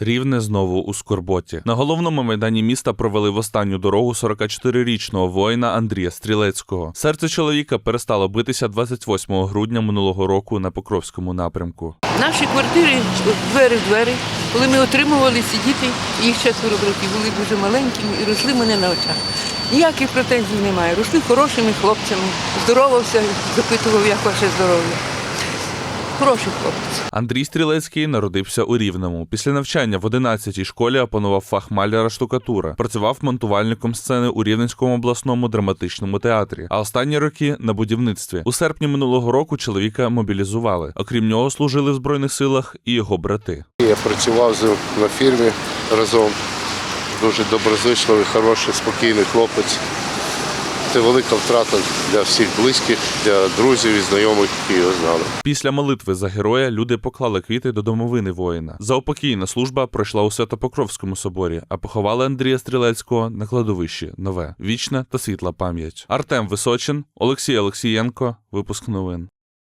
Рівне знову у скорботі. На головному майдані міста провели в останню дорогу 44-річного воїна Андрія Стрілецького. Серце чоловіка перестало битися 28 грудня минулого року на Покровському напрямку. В нашій квартирі двері в двері. Коли ми отримували ці діти, їх четверо братів були дуже маленькими і росли мене на очах. Ніяких претензій немає. Росли хорошими хлопцями. Здоровався, запитував, як ваше здоров'я. Хороший хлопець. Андрій Стрілецький народився у Рівному. Після навчання в 11-й школі опанував фах маляра штукатура. Працював монтувальником сцени у Рівненському обласному драматичному театрі. А останні роки на будівництві. У серпні минулого року чоловіка мобілізували. Окрім нього, служили в збройних силах і його брати. Я працював з ним на фірмі разом. Дуже доброзичливий, хороший, спокійний хлопець. Це велика втрата для всіх близьких, для друзів і знайомих, які його знали. Після молитви за героя люди поклали квіти до домовини воїна. Заопокійна служба пройшла у Святопокровському соборі, а поховали Андрія Стрілецького на кладовищі нове, вічна та світла пам'ять. Артем Височин, Олексій Олексієнко. Випуск новин.